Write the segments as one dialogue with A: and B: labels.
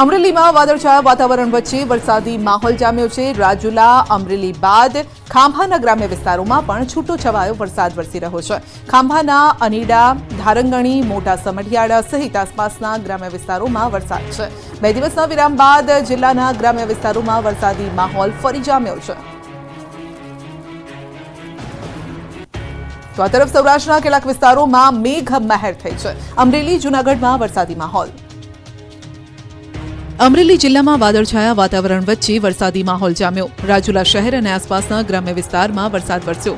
A: અમરેલીમાં વાદળછાયા વાતાવરણ વચ્ચે વરસાદી માહોલ જામ્યો છે. રાજુલા, અમરેલી બાદ ખાંભાના ગ્રામ્ય વિસ્તારોમાં પણ છૂટો છવાયો વરસાદ વરસી રહ્યો છે. ખાંભાના અનીડા, ધારંગણી, મોટા સમઢિયાળા સહિત આસપાસના ગ્રામ્ય વિસ્તારોમાં વરસાદ છે. બે દિવસના વિરામ બાદ જિલ્લાના ગ્રામ્ય વિસ્તારોમાં વરસાદી માહોલ ફરી જામ્યો છે. તો આ તરફ સૌરાષ્ટ્રના કેટલાક વિસ્તારોમાં મેઘ મહેર થઈ છે. અમરેલી, જૂનાગઢમાં વરસાદી માહોલ. અમરેલી જિલ્લામાં વાદળછાયા વાતાવરણ વચ્ચે વરસાદી માહોલ જામ્યો. રાજુલા શહેર અને આસપાસના ગ્રામ્ય વિસ્તારમાં વરસાદ વરસ્યો.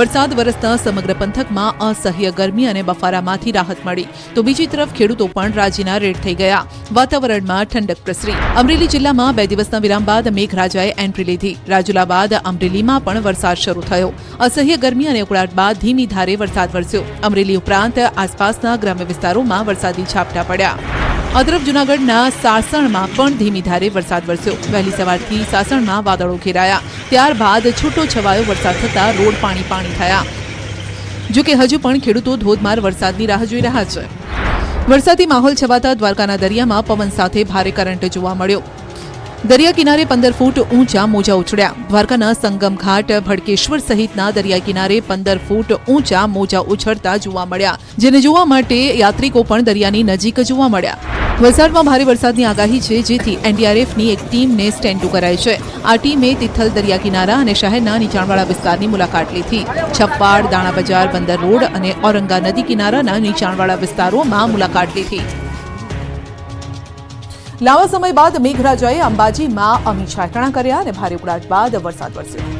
A: વરસાદ વરસતા સમગ્ર પંથકમાં અસહ્ય ગરમી અને બફારામાંથી રાહત મળી. તો બીજી તરફ ખેડૂતો પણ રાજીના રેડ થઈ ગયા. વાતાવરણમાં ઠંડક પ્રસરી. અમરેલી જિલ્લામાં બે દિવસના વિરામ બાદ મેઘરાજાએ એન્ટ્રી લીધી. રાજુલા બાદ અમરેલીમાં પણ વરસાદ શરૂ થયો. અસહ્ય ગરમી અને ઉકળાટ બાદ ધીમી ધારે વરસાદ વરસ્યો. અમરેલી ઉપરાંત આસપાસના ગ્રામ્ય વિસ્તારોમાં વરસાદી છાપટા પડ્યા. આ તરફ જૂનાગઢના સાસણમાં પણ ધીમી ધારે વરસાદ વરસ્યો. વહેલી સવારથી સાસણમાં વાદળો ઘેરાયા. ત્યારબાદ છૂટો છવાયો વરસાદ થતાં રોડ પાણી પાણી થયા. જોકે હજુ પણ ખેડૂતો ધોધમાર વરસાદની રાહ જોઈ રહ્યા છે. વરસાદી માહોલ છવાતા દ્વારકાના દરિયામાં પવન સાથે ભારે કરંટ જોવા મળ્યો. દરિયા કિનારે પંદર ફૂટ ઊંચા મોજા ઉછળ્યા. દ્વારકાના સંગમ ઘાટ, ભડકેશ્વર સહિતના દરિયા કિનારે પંદર ફૂટ ઊંચા મોજા ઉછળતા જોવા મળ્યા, જેને જોવા માટે યાત્રિકો પણ દરિયાની નજીક જોવા મળ્યા. વલસાડમાં ભારે વરસાદની આગાહી છે, જેથી એનડીઆરએફની એક ટીમને સ્ટેન્ડ કરાઈ છે. આ ટીમે તિથલ દરિયા કિનારા અને શહેરના નીચાણવાળા વિસ્તારની મુલાકાત લીધી. છપ્પાડ દાણા બજાર બંદર રોડ અને ઔરંગા નદી કિનારાના નીચાણવાળા વિસ્તારોમાં મુલાકાત લીધી. લાંબા સમય બાદ મેઘરાજાએ અંબાજીમાં અમી છાંટણા કર્યા અને ભારે ઉકળાટ બાદ વરસાદ વરસ્યો.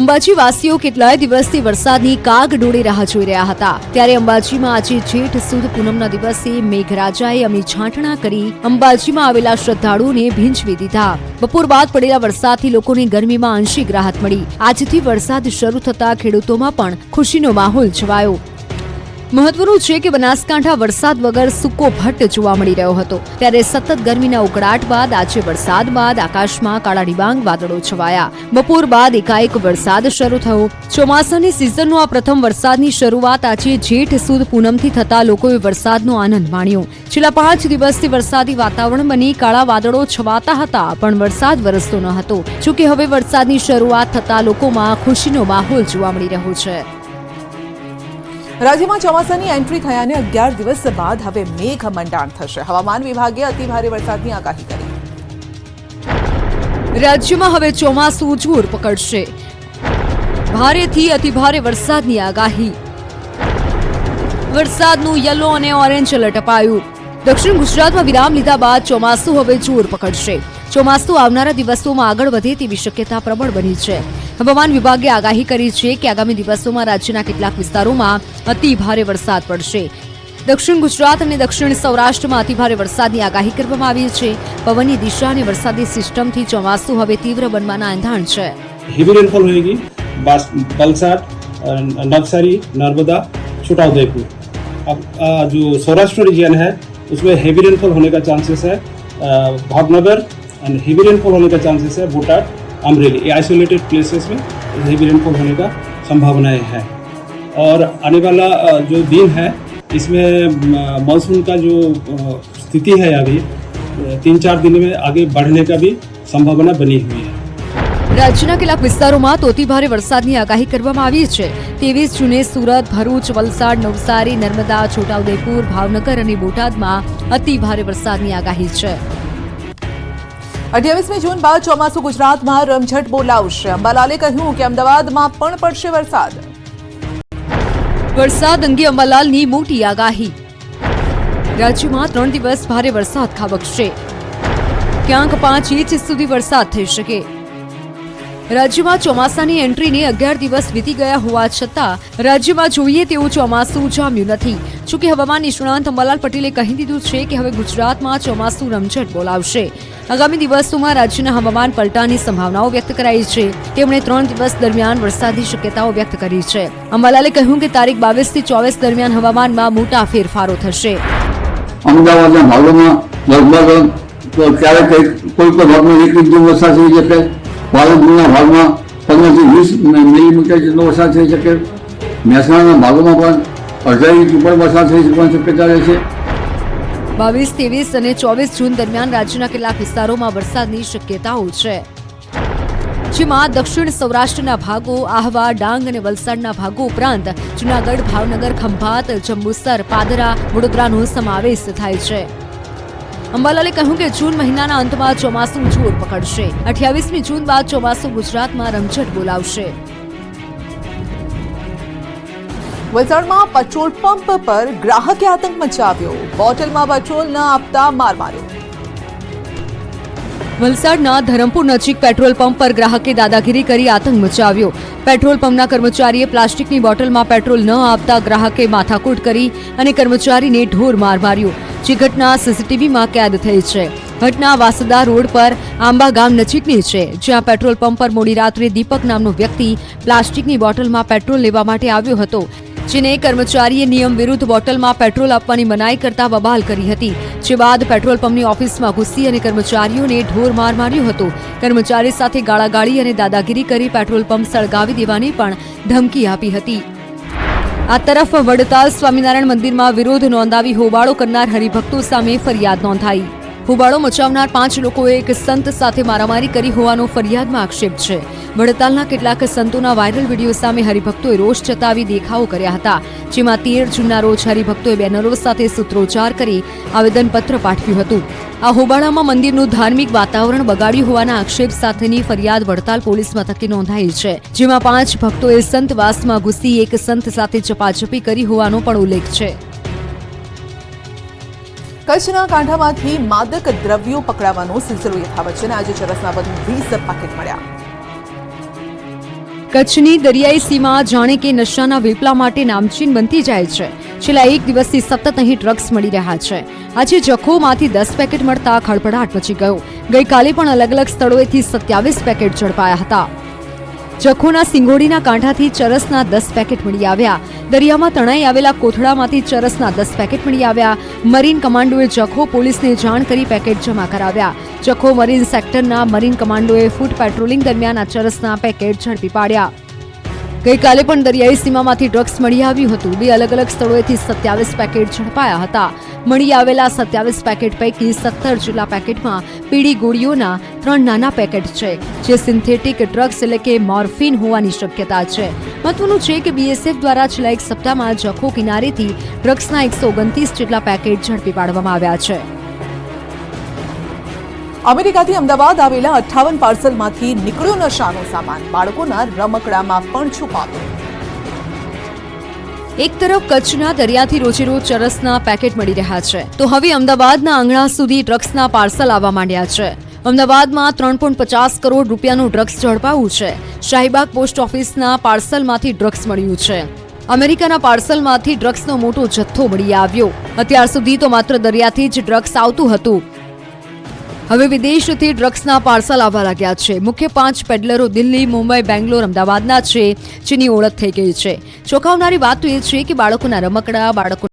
B: અંબાજીવાસીઓ કેટલાય દિવસથી વરસાદની કાગ ડોળે રાહ જોઈ રહ્યા હતા. ત્યારે અંબાજીમાં આજે જેઠ સુદ પૂનમના દિવસે મેઘરાજાએ અમી છાંટણા કરી અંબાજીમાં આવેલા શ્રદ્ધાળુઓને ભીંજવી દીધા. બપોર બાદ પડેલા વરસાદથી લોકોને ગરમીમાં આંશિક રાહત મળી. આજથી વરસાદ શરૂ થતા ખેડૂતોમાં પણ ખુશીનો માહોલ છવાયો. મહત્વનું છે કે બનાસકાંઠા વરસાદ વગર સૂકો ભટ્ટ જોવા મળી રહ્યો હતો. ત્યારે સતત ગરમીના ઉકળાટ બાદ આજે વરસાદ બાદ આકાશમાં કાળા ડિબાંગ વાદળો છવાયા. બપોર બાદ એકાએક વરસાદ શરૂ થયો. ચોમાસાની સિઝનનો આ પ્રથમ વરસાદની શરૂઆત આજે જેઠ સુદ પૂનમથી થતા લોકોએ વરસાદનો આનંદ માણ્યો. છેલ્લા પાંચ દિવસથી વરસાદી વાતાવરણ બની કાળા વાદળો છવાતા હતા, પણ વરસાદ વરસતો ન હતો. જોકે હવે વરસાદની શરૂઆત થતા લોકોમાં ખુશીનો માહોલ જોવા મળી રહ્યો છે.
A: રાજ્યમાં ચોમાસાની એન્ટ્રી થયાને અગિયાર દિવસ બાદ હવે મેઘ મંડાણ થશે. હવામાન વિભાગે અતિભારે વરસાદની આગાહી કરી.
B: રાજ્યમાં હવે ચોમાસું જોર પકડશે. ભારેથી અતિભારે વરસાદની આગાહી. વરસાદનું યલો અને ઓરેન્જ એલર્ટ અપાયું. દક્ષિણ ગુજરાતમાં વિરામ લીધા બાદ ચોમાસું હવે જોર પકડશે. ચોમાસું આવનારા દિવસોમાં આગળ વધે તેવી શક્યતા પ્રબળ બની છે. હવામાન વિભાગે આગાહી કરી છે કે આગામી દિવસોમાં રાજ્યના કેટલાક વિસ્તારોમાં અતિ ભારે વરસાદ પડશે દક્ષિણ ગુજરાત અને દક્ષિણ સૌરાષ્ટ્રમાં અતિભારે વરસાદની આગાહી કરવામાં આવી છે પવનની દિશા અને વરસાદી સિસ્ટમથી ચોમાસું હવે તીવ્ર બનવાના એંધાણ છે
C: हेवी रेनफॉल होगी बास- वलसाड अ, नवसारी नर्मदा छोटाउदयपुर अब अ, जो सौराष्ट्र रीजन है उसमें हेवी रेनफॉल होने का चांसेस है अ, भावनगर एंड हेवी रेनफॉल होने का चांसेस है बोटाड अमरेली ये आइसोलेटेड प्लेसेस में हेवी रेनफॉल होने का संभावनाएं है और आने वाला अ, जो दिन है इसमें मानसून का जो अ, स्थिति है अभी अ, तीन चार दिन में आगे बढ़ने का भी संभावना बनी हुई है
B: રાજ્યના કેટલાક વિસ્તારોમાં તો અતિભારે વરસાદની આગાહી કરવામાં આવી છે ત્રેવીસ જૂને સુરત ભરૂચ વલસાડ નવસારી નર્મદા છોટાઉદેપુર ભાવનગર અને બોટાદમાં અતિભારે વરસાદની આગાહી છે
A: અઠ્યાવીસમી જૂન બાદ ચોમાસું ગુજરાતમાં રમઝટ બોલાવશે. અંબાલાલે કહ્યું કે અમદાવાદમાં પણ પડશે વરસાદ.
B: વરસાદ અંગે અંબાલાલની મોટી આગાહી. રાજ્યમાં ત્રણ દિવસ ભારે વરસાદ ખાબકશે. ક્યાંક પાંચ ઇંચ સુધી વરસાદ થઈ શકે. રાજ્યમાં ચોમાસાની એન્ટ્રીને અગિયાર દિવસ વીતી ગયા હોવા છતાં રાજ્યમાં જોઈએ તેવું ચોમાસું જામ્યું નથી. જોકે હવામાન નિષ્ણાંત અંબાલાલ પટેલે કહી દીધું છે કે હવે ગુજરાતમાં ચોમાસું રમઝટ બોલાવશે. આગામી દિવસોમાં રાજ્યના હવામાન પલટાની સંભાવનાઓ વ્યક્ત કરાઈ છે. તેમણે ત્રણ દિવસ દરમિયાન વરસાદની શક્યતાઓ વ્યક્ત કરી છે. અંબાલાલે કહ્યું કે તારીખ બાવીસથી ચોવીસ દરમિયાન હવામાનમાં મોટા ફેરફારો થશે.
D: અમદાવાદના ભાગોમાં લગભગ ક્યારેક કોઈ કોઈ ભાગમાં એક ઇંચ વરસાદ થઈ શકે. પાલનપુરના ભાગમાં પંદરથી વીસ મિલીમીટર જેટલો વરસાદ થઈ શકે. મહેસાણાના ભાગોમાં પણ
B: બાવીસ, ત્રેવીસ અને ચોવીસ જૂન દરમિયાન રાજ્યના કેટલાક વિસ્તારોમાં વરસાદની શક્યતાઓ છે. જેમાં દક્ષિણ સૌરાષ્ટ્રના ભાગો, આહવા, ડાંગ અને વલસાડના ભાગો ઉપરાંત જૂનાગઢ, ભાવનગર, ખંભાત, જંબુસર, પાદરા, વડોદરાનો સમાવેશ થાય છે. અંબાલાલે કહ્યું કે જૂન મહિનાના અંતમાં ચોમાસું જોર પકડશે. અઠ્યાવીસમી જૂન બાદ ચોમાસું ગુજરાતમાં રમઝટ બોલાવશે.
A: વલસાડમાં પેટ્રોલ પંપ પર ગ્રાહકે આતંક મચાવ્યો. બોટલમાં પેટ્રોલ ન આપતા માર માર્યો.
B: વલસાડના ધરમપુર નજીક પેટ્રોલ પંપ પર ગ્રાહકે દાદાગીરી કરી આતંક મચાવ્યો. પેટ્રોલ પંપના કર્મચારીએ પ્લાસ્ટિકની બોટલમાં પેટ્રોલ ન આપતા ગ્રાહકે માથાકૂટ કરી અને કર્મચારીને ઢોર માર માર્યો. જે ઘટના સીસીટીવીમાં કેદ થઈ છે. ઘટના વાસદા રોડ પર આંબા ગામ નજીકની છે, જ્યાં પેટ્રોલ પંપ પર મોડી રાત્રે દીપક નામનો વ્યક્તિ પ્લાસ્ટિકની બોટલમાં પેટ્રોલ લેવા માટે આવ્યો હતો. જેને કર્મચારીએ નિયમ વિરુદ્ધ બોટલમાં પેટ્રોલ આપવાની મનાઈ કરતા બબાલ કરી હતી. જે બાદ પેટ્રોલ પંપની ઓફિસમાં ઘૂસી અને કર્મચારીઓને ઢોર માર માર્યો હતો. કર્મચારી સાથે ગાળાગાળી અને દાદાગીરી કરી પેટ્રોલ પંપ સળગાવી દેવાની પણ ધમકી આપી હતી. આ તરફ વડતાલ સ્વામિનારાયણ મંદિરમાં વિરોધ નોંધાવી હોબાળો કરનાર હરિભક્તો સામે ફરિયાદ નોંધાઈ. હોબાળો મચાવનાર પાંચ લોકોએ એક સંત સાથે મારામારી કરી હોવાનો ફરિયાદમાં આક્ષેપ છે. વડતાલના કેટલાક સંતોના વાયરલ વીડિયો સામે હરિભક્તોએ રોષ જતાવી દેખાવો કર્યા હતા, જેમાં તેર જૂનના રોજ હરિભક્તોએ બેનરો સાથે સૂત્રોચ્ચાર કરી આવેદનપત્ર પાઠવ્યું હતું. આ હોબાળામાં મંદિરનું ધાર્મિક વાતાવરણ બગાડ્યું હોવાના આક્ષેપ સાથેની ફરિયાદ વડતાલ પોલીસ મથકે નોંધાઈ છે, જેમાં પાંચ ભક્તોએ સંતવાસમાં ઘૂસી એક સંત સાથે ચપાચપી કરી હોવાનો પણ ઉલ્લેખ છે.
A: કચ્છના કાંઠામાંથી માદક દ્રવ્યો પકડાવાનો સિલસિલો યથાવત છે અને આજે ચરસના વધુ વીસ પાકેટ મળ્યા.
B: કચ્છની દરિયાઈ સીમા જાણે કે નશાના વેપલા માટે નામચીન બનતી જાય છે. છેલ્લા એક દિવસથી સતત અહીં ડ્રગ્સ મળી રહ્યા છે. આજે જખોમાંથી દસ પેકેટ મળતા ખળભળાટ મચી ગયો. ગઈકાલે પણ અલગ અલગ સ્થળોએથી સત્યાવીસ પેકેટ ઝડપાયા હતા. જખોના સિંગોડીના કાંઠાથી ચરસના દસ પેકેટ મળી આવ્યા. દરિયામાં તણાઈ આવેલા કોથળામાંથી ચરસના દસ પેકેટ મળી આવ્યા. મરીન કમાન્ડોએ જખો પોલીસને જાણ કરી પેકેટ જમા કરાવ્યા. જખો મરીન સેક્ટરના મરીન કમાન્ડોએ ફૂટ પેટ્રોલિંગ દરમિયાન આ ચરસના પેકેટ ઝડપી પાડ્યા. ગઈકાલે પણ દરિયાઈ સીમામાંથી ડ્રગ્સ મળી આવ્યું હતું. બે અલગ અલગ સ્થળોએથી સત્યાવીસ પેકેટ ઝડપાયા હતા. મળી આવેલા સત્યાવીસ પેકેટ પૈકી સત્તર જેટલા પેકેટમાં પીળી ગોળીઓના ત્રણ નાના પેકેટ છે, જે સિન્થેટિક ડ્રગ્સ એટલે કે મોર્ફિન હોવાની શક્યતા છે. મહત્વનું છે કે બીએસએફ દ્વારા છેલ્લા એક સપ્તાહમાં જખો કિનારેથી ડ્રગ્સના એકસો ઓગણત્રીસ જેટલા પેકેટ ઝડપી પાડવામાં આવ્યા છે.
A: અમેરિકાથી અમદાવાદ આવેલા અઠ્ઠાવન પાર્સલમાંથી નીકળ્યો નશાનો સામાન. બાળકોના રમકડામાં પણ છુપાવ્યો
B: એક તરફ કચ્છના દરિયાથી રોજેરોજ ચરસના પેકેટ મળી રહ્યા છે. તો હવે અમદાવાદના આંગણા સુધી ડ્રગ્સના પાર્સલ આવવા માંડ્યા છે. અમદાવાદમાં ત્રણ પોઈન્ટ પચાસ કરોડ રૂપિયાનું ડ્રગ્સ ઝડપાયું છે. શાહીબાગ પોસ્ટ ઓફિસના પાર્સલમાંથી ડ્રગ્સ મળ્યું છે. અમેરિકાના પાર્સલમાંથી ડ્રગ્સનો મોટો જથ્થો મળી આવ્યો. અત્યાર સુધી તો માત્ર દરિયાથી જ ડ્રગ્સ આવતું હતું. હવે વિદેશથી ડ્રગ્સના પાર્સલ આવવા લાગ્યા છે. મુખ્ય પાંચ પેડલરો દિલ્હી, મુંબઈ, બેંગ્લોર, અમદાવાદના છે, જેની ઓળખ થઈ ગઈ છે. ચોંકાવનારી વાત તો એ છે કે બાળકોના રમકડા બાળકો